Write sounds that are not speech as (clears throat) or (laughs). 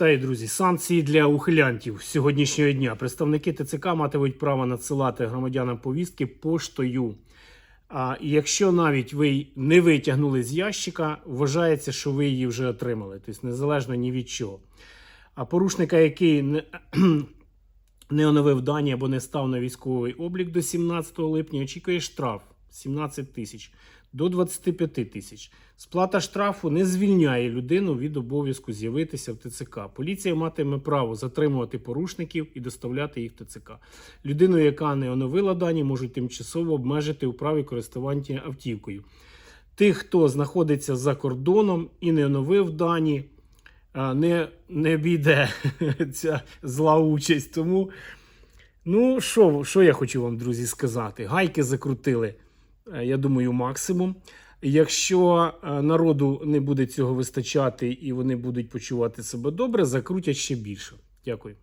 Та й друзі, санкції для ухилянтів сьогоднішнього дня. Представники ТЦК матимуть право надсилати громадянам повістки поштою. А якщо навіть ви не витягнули з ящика, вважається, що ви її вже отримали, тобто незалежно ні від чого. А порушника, який не, (clears throat) не оновив дані або не став на військовий облік до 17 липня, очікує штраф 17 тисяч до 25 тисяч. Сплата штрафу не звільняє людину від обов'язку з'явитися в ТЦК. Поліція матиме право затримувати порушників і доставляти їх в ТЦК. Людину, яка не оновила дані, можуть тимчасово обмежити у праві користування автівкою. Тих, хто знаходиться за кордоном і не оновив дані, не, не обійде (laughs) ця зла участь. Тому, ну, що, що я хочу вам, друзі, сказати? Гайки закрутили, е, я думаю, максимум. Якщо е, народу не буде цього вистачати і вони будуть почувати себе добре, закрутять ще більше. Дякую.